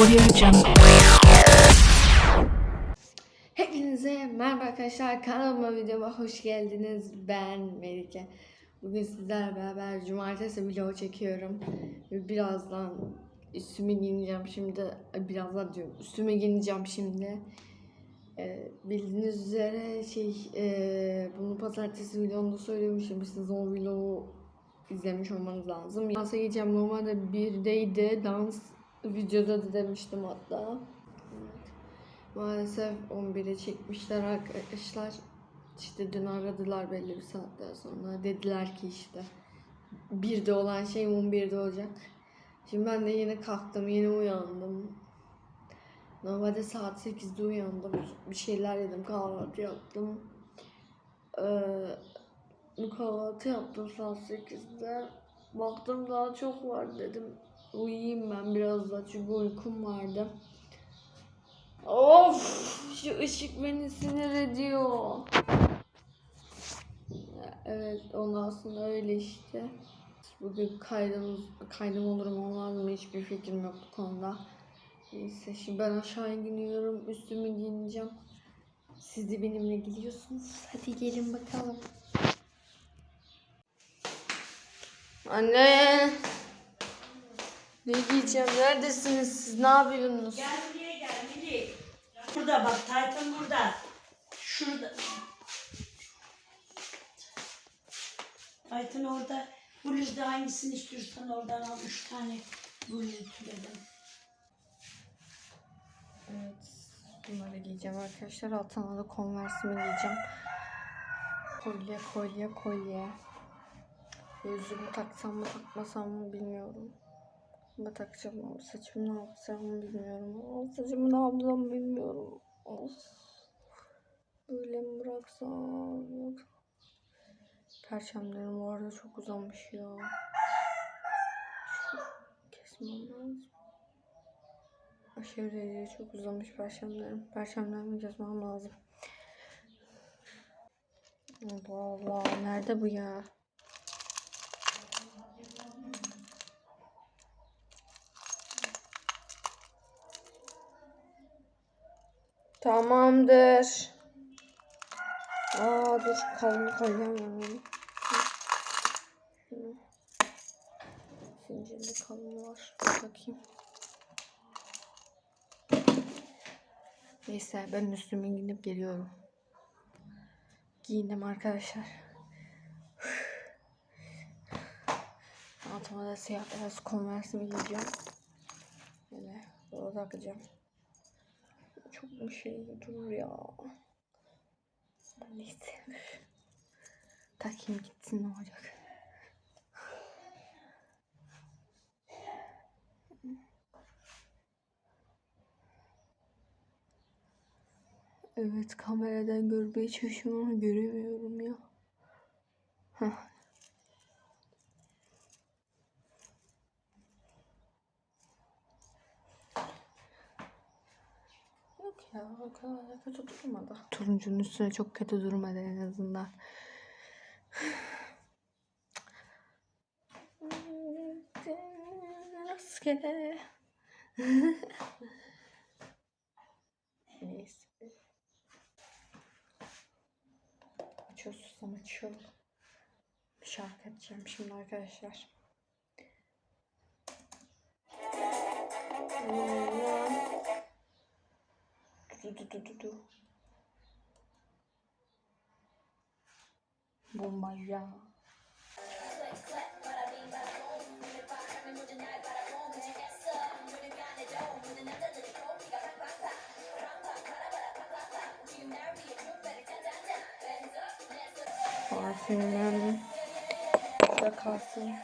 Audio. Hepinize merhaba arkadaşlar. Kanalıma videoma hoş geldiniz. Ben Melike. Bugün sizlerle beraber cumartesi vlog çekiyorum. Birazdan üstümü giyineceğim şimdi. Birazdan diyorum. Üstümü giyineceğim şimdi. Ee, Bildiğiniz üzere şey ee, bunu pazartesi videomda söylemiştim Siz o vlogu izlemiş olmanız lazım. Dansa gideceğim normalde birdeydi. Dans videoda da demiştim hatta Maalesef 11'e çekmişler arkadaşlar. İşte dün aradılar belli bir saatten sonra. Dediler ki işte 1'de olan şey 11'de olacak. Şimdi ben de yeni kalktım, yeni uyandım. Normalde saat 8'de uyandım. Bir şeyler yedim, kahvaltı yaptım. Ee, kahvaltı yaptım saat 8'de. Baktım daha çok var dedim. Uyuyayım ben biraz da çünkü uykum vardı. Of şu ışık beni sinir ediyor. Evet ondan sonra öyle işte. Bugün kaydım, kaydım olur mu olmaz mı hiçbir fikrim yok bu konuda. Neyse şimdi ben aşağı iniyorum üstümü giyineceğim. Siz de benimle gidiyorsunuz. Hadi gelin bakalım. Anne. Ne giyeceğim? Neredesiniz siz? Ne yapıyorsunuz? Gel buraya gel Melih. Burada bak Tayfun burada. Şurada. Tayfun orada. Bluzda hangisini istiyorsan oradan al. Üç tane bluz ütüledim. Evet. Bunları giyeceğim arkadaşlar. Altına da konversimi giyeceğim. Kolye, kolye, kolye. Yüzümü taksam mı takmasam mı bilmiyorum. Ama takacağım saçımı ne yapacağım bilmiyorum. Saçımı ne yapacağım bilmiyorum. Of. Böyle mi bıraksam? Yok. Perçemlerim bu arada çok uzamış ya. Kesmem lazım. Aşırı derecede çok uzamış perşemlerim. Perşemlerimi kesmem lazım. Allah Allah. Nerede bu ya? Tamamdır. Aa dur kalını koyacağım ben onu. Şunu. Zincirli kalın var. Bakayım. Neyse ben üstümü giyinip geliyorum. Giyindim arkadaşlar. Altıma da siyah beyaz konversimi giyeceğim. Böyle doğru takacağım. Çok mu şey durur ya. Neyse. Takayım gitsin ne olacak. Evet kameradan görmeye çalışıyorum ama göremiyorum ya. Heh. Yok ya o kadar da kötü durmadı. Turuncunun üstüne çok kötü durmadı en azından. Rastgele. Neyse. Çok susam açıyorum. Şarkı açacağım şimdi arkadaşlar. Bomba ya. Parfümüm. Burada kalsın.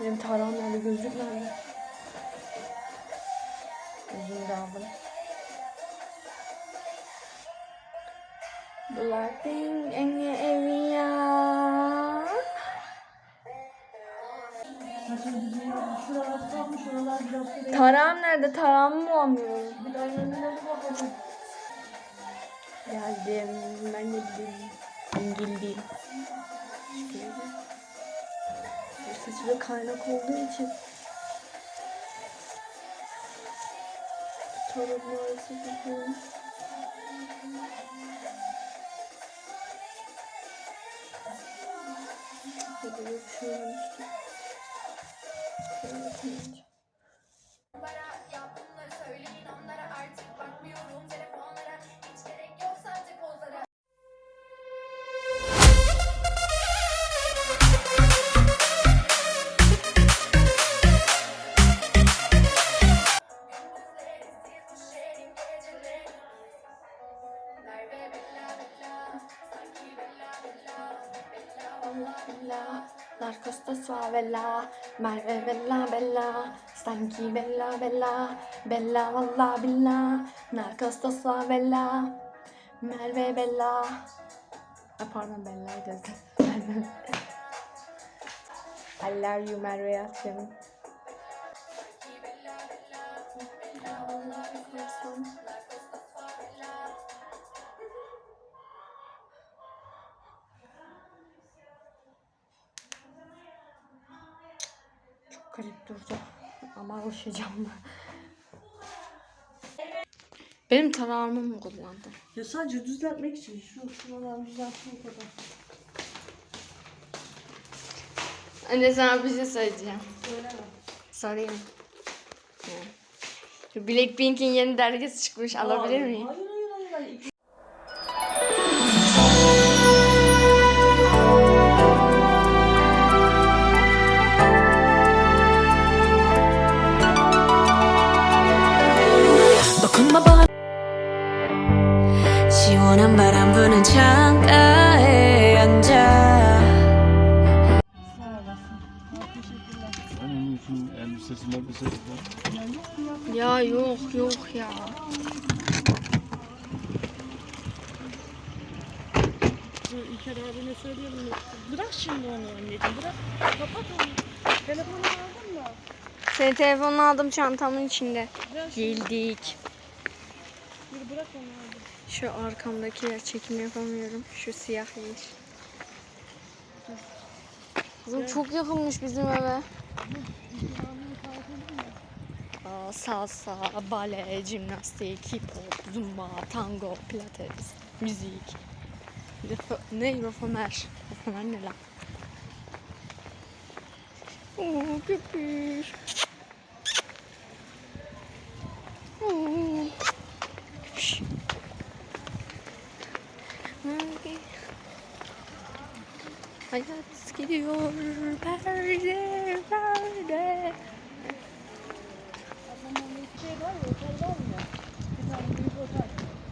Benim tarağım nerede? Gözlük nerede? Gözlüğümü de aldım. Blackpink in your area. Tarağım nerede? Yanına bir bakalım. Geldim. Ben de. Bu saçı kaynak olduğu için Torunlarısı bugün. Hadi yapıyorum. Şöyle koyunca. Merve bella bella, sanki bella bella, bella valla billa, narcos da suavella, Merve bella. Ay pardon Bella'yı dedim. Merve. I love you Merve Yalçın. Garip durdu. Ama alışacağım ben. Benim tarağımı mı kullandın? Ya sadece düzeltmek için şu şuradan düzeltmek o kadar. Anne sana bir şey söyleyeceğim. Söyleme. Sorayım. Blackpink'in yeni dergisi çıkmış. Alabilir miyim? Hayır. Telefonu aldın mı? Senin telefonunu aldım çantamın içinde. Geldik. Dur bırak onu abi. Şu arkamdaki yer çekim yapamıyorum. Şu siyah yer. Kızım çok yakınmış bizim eve. Aa, salsa, bale, jimnastik, hip hop, zumba, tango, pilates, müzik. Rafo, ne? Rafomer. Rafomer ne lan? Oo köpüş. Oo. Köpüş. Hayat gidiyor perde perde.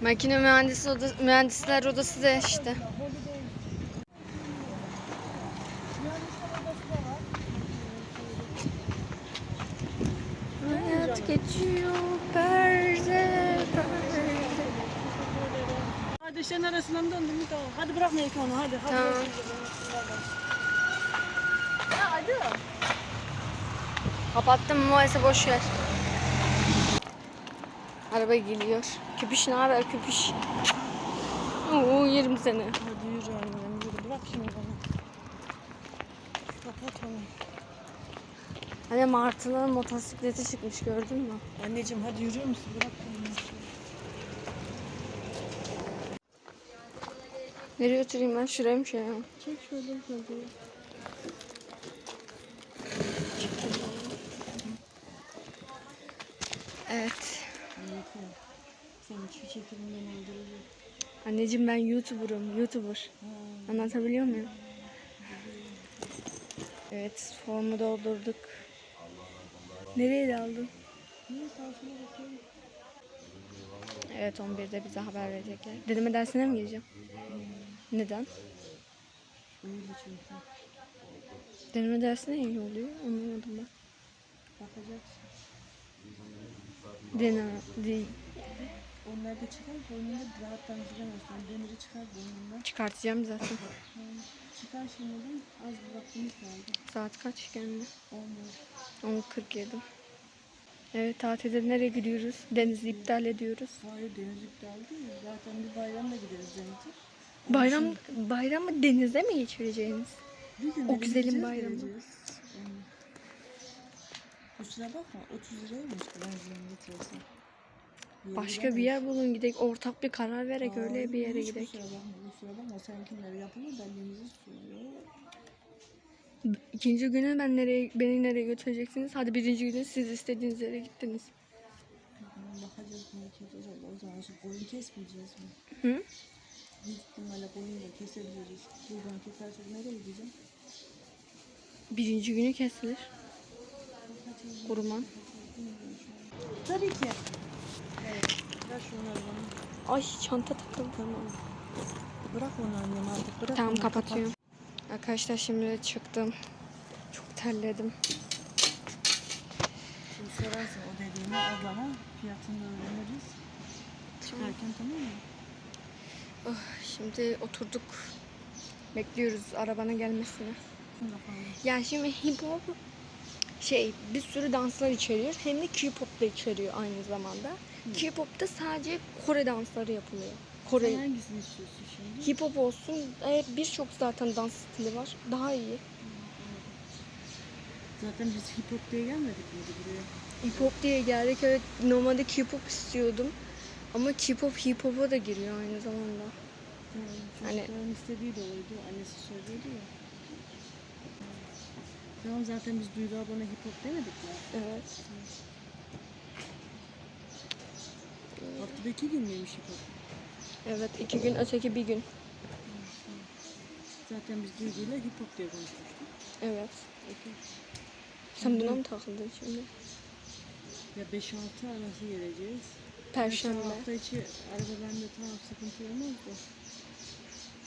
Makine mühendisi oda, mühendisler odası da işte. Hayat geçiyor perde perde. Hadi sen arasından döndüm tamam. Hadi bırak Melike onu hadi. hadi Tamam. Ya hadi. Kapattım maalesef boş ver. Araba geliyor. Köpüş ne haber köpüş? Oo yerim seni. Hadi yürü annem yürü. Bırak şimdi onu. Kapat onu. Hani martıların motosikleti çıkmış gördün mü? Anneciğim hadi yürür müsün? Bırak onu. Nereye oturayım ben? Şuraya mı şey ya? Çek şöyle hadi. Evet. Sen hiçbir çekiminden öldürüyor. Anneciğim ben YouTuber'ım. YouTuber. Anlatabiliyor muyum? Evet formu doldurduk. Nereye aldın? Niye sarsına bakıyorum? Evet 11'de bize haber verecekler. Dedeme dersine mi gireceğim? Neden? Öyle çünkü. Deneme dersine iyi oluyor. Anlamadım ben. Bakacaksın. Deneme değil. Onlar da çıkar önünde rahattan giremezsin. Demiri çıkar boynundan. Çıkartacağım zaten. Yani çıkar şimdi de az bir vaktimiz kaldı. Saat kaç geldi? Olmaz. 10.47. Evet tatilde nereye gidiyoruz? Denizi iptal ediyoruz. Hayır deniz iptal değil. Zaten bir bayramda gideriz denize. Bayram bayramı denize mi geçireceğiniz? O güzelim bayramı. Kusura bakma 30 liraymış benzin litresi. Başka bir yer bulun gidelim. Ortak bir karar verek öyle bir yere Hiç gidelim. Kusura bakma kusura bakma seninkiler yapılır belliğimizi sunuyor. İkinci günü ben nereye beni nereye götüreceksiniz? Hadi birinci günü siz istediğiniz yere gittiniz. Bakacağız bunu keseceğiz. O zaman şu koyun kesmeyeceğiz mi? Hı? Büyük ihtimalle koyun da kesebiliriz. Buradan kesersek nereye gideceğim? Birinci günü kesilir. Kurban. Tabii ki. Evet. Ver şunları bana. Ay çanta takıldı. Tamam. Bırak onu annem artık. Bırak Tamam onu, kapatıyorum. Arkadaşlar şimdi çıktım. Çok terledim. Şimdi sorarsın o dediğini ablana. Fiyatını öğreniriz. Çıkarken tamam mı? Oh, şimdi oturduk. Bekliyoruz arabanın gelmesini. Yani şimdi hip hop şey bir sürü danslar içeriyor. Hem de K-pop da içeriyor aynı zamanda. K-pop'ta sadece Kore dansları yapılıyor. Kore Sen hangisini istiyorsun şimdi? hip hop olsun. e, Birçok zaten dans stili var. Daha iyi. Zaten biz hip hop diye gelmedik miydi buraya? Hip hop diye geldik. Evet normalde K-pop istiyordum. Ama K-pop hip hop'a da giriyor aynı zamanda. Hani- Çocukların istediği de oydu. Annesi söylüyordu ya. Tamam zaten biz Duygu ablana hip hop demedik mi? Evet. Haftada iki gün müymüş hip hop? Evet iki gün öteki bir gün. Zaten biz Duygu'yla hip hop diye konuşmuştuk. Evet. Okey. Sen buna mı takıldın şimdi? Ya 5-6 arası geleceğiz. Perşembe. Hafta içi araba bende tamam sıkıntı olmaz da.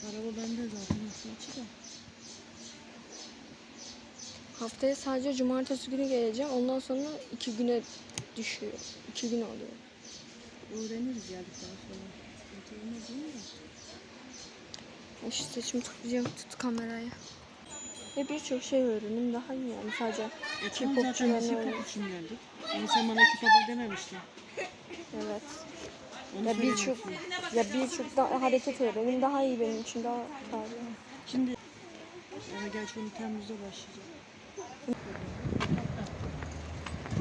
Araba bende zaten hafta içi de. Haftaya sadece cumartesi günü geleceğim. Ondan sonra iki güne düşüyor. İki gün oluyor. Öğreniriz geldikten sonra. Sıkıntı olmaz değil mi? İşte saçımı tutacağım. Tut kamerayı. Ve birçok şey öğrenim daha iyi yani sadece E tamam zaten K-popçuların biz hip hop için geldik. Yani sen bana hip hop dememiştin. Evet. Ya birçok ya birçok da hareket öğrenim daha iyi benim için daha fazla. Şimdi ama gerçi onu Temmuz'da başlayacak.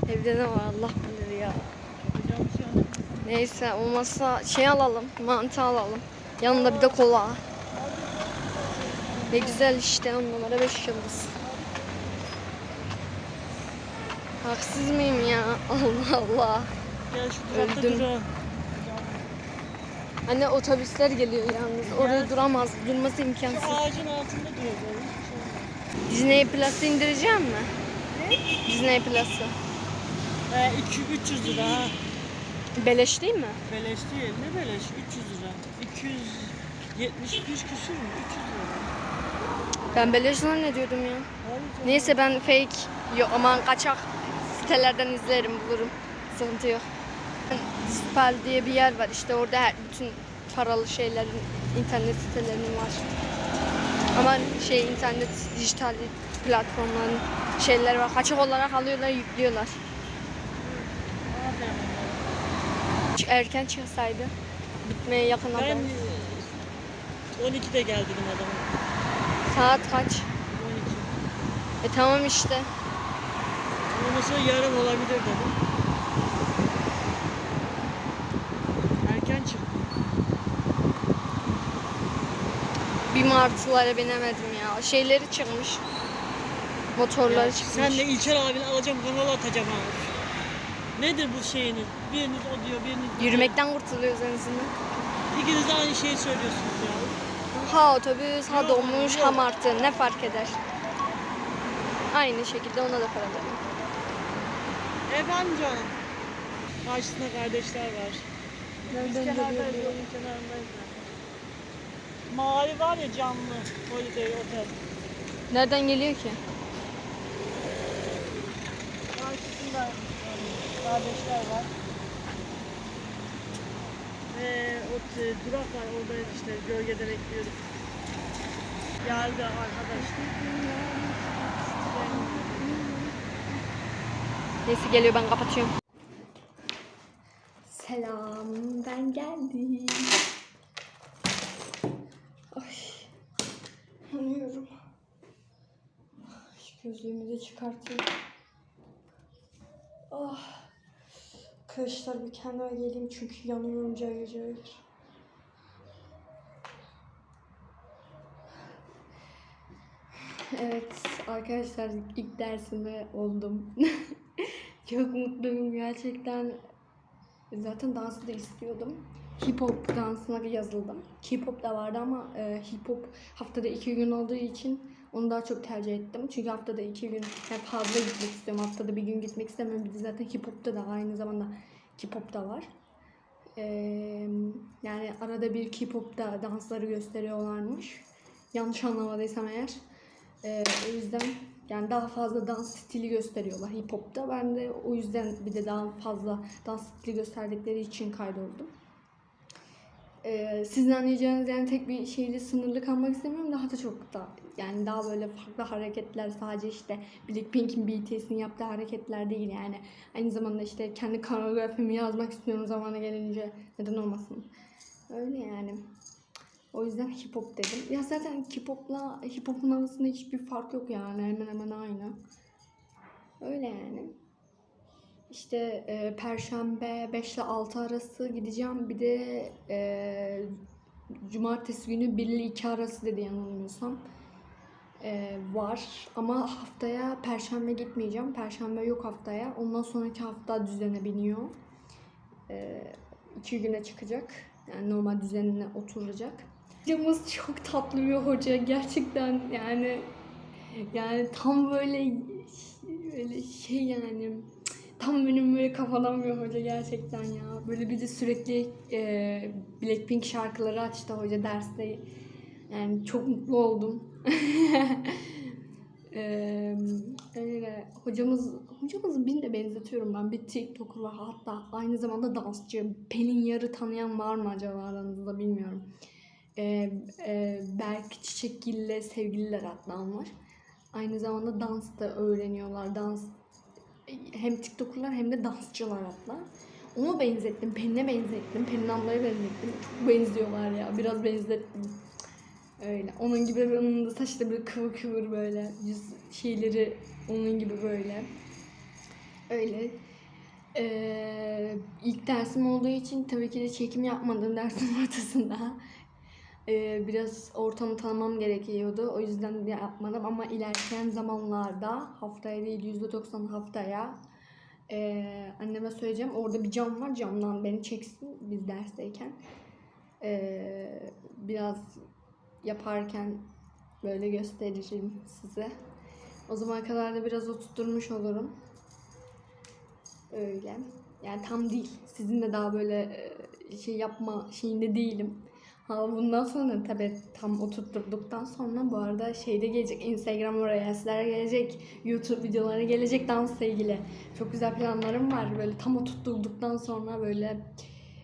Evde ne var Allah bilir ya. Şey. Neyse olmazsa şey alalım, mantı alalım. Yanında bir de kola. Ne güzel işte on numara beş yıldız. Haksız mıyım ya? Allah Allah. Şu durakta Öldüm. Anne otobüsler geliyor yalnız. Orada duramaz. Durması imkansız. Şu ağacın altında duracağız. Disney Plus'ı indireceğim mi? Disney Plus'ı. He 200 300 lira ha. Beleş değil mi? Beleş değil ne beleş 300 lira. 275 küsür mü? 300 lira. Ben beleş zannediyordum ya. Hayır. Neyse ben fake yok aman kaçak sitelerden izlerim bulurum. Sıkıntı yok. Dispel diye bir yer var işte orada her, bütün paralı şeylerin internet sitelerinin var. Ama şey internet dijital platformların şeyler var. Kaçak olarak alıyorlar yüklüyorlar. Erken çıksaydı bitmeye yakın Ben adam. e, 12'de gel dedim adama. Saat kaç? 12. E tamam işte. Ondan sonra yarın olabilir dedim. Erken çık. Bir martılara binemedim ya. Şeyleri çıkmış. Motorları Ya çıkmış. Sen de İlker abini alacağım kanala atacağım abi. Nedir bu şeyiniz? Biriniz o diyor, biriniz bu diyor. Yürümekten kurtuluyoruz en azından. İkiniz de aynı şeyi söylüyorsunuz ya. Ha otobüs, ha dolmuş, ha martı. Ne fark eder? Aynı şekilde ona da para verin. Efendim canım. Karşısında kardeşler var. Biz kenardayız, yolun kenarındayız. zaten. Mavi var ya camlı. Holiday Otel. Nereden geliyor ki? Karşısında e, kardeşler var. Ve o t- durak var orada işte gölgede bekliyoruz. Geldi arkadaş. Neyse geliyor ben kapatıyorum. Selam ben geldim. Ay. Yanıyorum. De çıkartayım. Ah. Arkadaşlar bir kendime geleyim çünkü yanıyorum cayır cayır. Evet arkadaşlar ilk dersime oldum. Çok mutluyum gerçekten. Zaten dansı da istiyordum. Hip hop dansına yazıldım. Hip hop da vardı ama e, hip hop haftada iki gün olduğu için onu daha çok tercih ettim. Çünkü haftada iki gün yani fazla gitmek istiyorum. Haftada bir gün gitmek istemiyorum. Bir de zaten hip hop'ta da aynı zamanda hip hop da var. E, yani arada bir hip hop'ta dansları gösteriyorlarmış. Yanlış anlamadıysam eğer. E, o yüzden yani daha fazla dans stili gösteriyorlar hip hop'ta. Ben de o yüzden bir de daha fazla dans stili gösterdikleri için kaydoldum. Ee, sizin anlayacağınız yani tek bir şeyle sınırlı kalmak istemiyorum. Daha da çok da yani daha böyle farklı hareketler sadece işte Blackpink'in BTS'in yaptığı hareketler değil yani. Aynı zamanda işte kendi koreografimi yazmak istiyorum zamana gelince. Neden olmasın? Öyle yani. O yüzden hip hop dedim. Ya zaten hip hopla hip hop'un arasında hiçbir fark yok yani. Hemen hemen aynı. Öyle yani. İşte e, Perşembe 5 ile 6 arası gideceğim. Bir de e, Cumartesi günü 1 ile 2 arası dedi yanılmıyorsam. E, var. Ama haftaya Perşembe gitmeyeceğim. Perşembe yok haftaya. Ondan sonraki hafta düzene biniyor. E, iki güne çıkacak. Yani normal düzenine oturacak. Hocamız çok tatlı bir hoca. Gerçekten yani yani tam böyle böyle şey yani tam benim böyle kafadan bir hoca gerçekten ya. Böyle bir de sürekli e, Blackpink şarkıları açtı hoca derste. Yani çok mutlu oldum. e, öyle hocamız hocamızı birine benzetiyorum ben. Bir TikToker var hatta aynı zamanda dansçı. Pelin Yarı tanıyan var mı acaba aranızda bilmiyorum. E, e, Berk Çiçekgil'le sevgililer hatta onlar. Aynı zamanda dans da öğreniyorlar. Dans hem TikToker'lar hem de dansçılar hatta. Onu benzettim. Pelin'e benzettim. Pelin ablaya benzettim. Çok benziyorlar ya. Biraz benzettim. Öyle. Onun gibi onun da saçları böyle kıvır kıvır böyle. Yüz şeyleri onun gibi böyle. Öyle. Ee, ilk dersim olduğu için tabii ki de çekim yapmadım dersin ortasında. Ee, biraz ortamı tanımam gerekiyordu. O yüzden de yapmadım ama ilerleyen zamanlarda haftaya değil %90 haftaya ee, anneme söyleyeceğim. Orada bir cam var. Camdan beni çeksin biz dersteyken. Ee, biraz yaparken böyle gösteririm size. O zamana kadar da biraz oturtmuş olurum. Öyle. Yani tam değil. Sizin de daha böyle e, şey yapma şeyinde değilim. Ha bundan sonra tabii tam oturtturduktan sonra bu arada şeyde gelecek Instagram oraya sizlere gelecek YouTube videoları gelecek dansla ilgili. Çok güzel planlarım var. Böyle tam oturtturduktan sonra böyle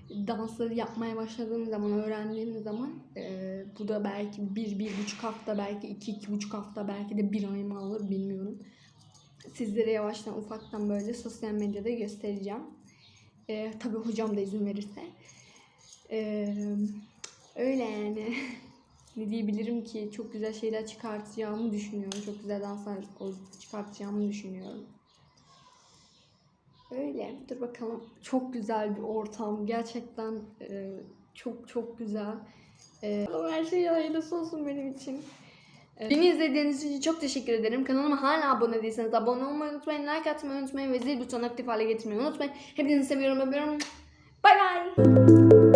dansları yapmaya başladığım zaman, öğrendiğim zaman e, bu da belki bir, bir buçuk hafta, belki iki, iki buçuk hafta, belki de bir ayımı alır bilmiyorum. Sizlere yavaştan ufaktan böyle sosyal medyada göstereceğim. E, tabii hocam da izin verirse. E, öyle yani. ne diyebilirim ki çok güzel şeyler çıkartacağımı düşünüyorum. Çok güzel danslar çıkartacağımı düşünüyorum. Öyle. Dur bakalım. Çok güzel bir ortam. Gerçekten e, çok çok güzel. E, her şey hayırlısı olsun benim için. E, Beni izlediğiniz için çok teşekkür ederim. Kanalıma hala abone değilseniz abone olmayı unutmayın. Like atmayı unutmayın ve zil butonunu aktif hale getirmeyi unutmayın. Hepinizi seviyorum, öpüyorum. Bay bay.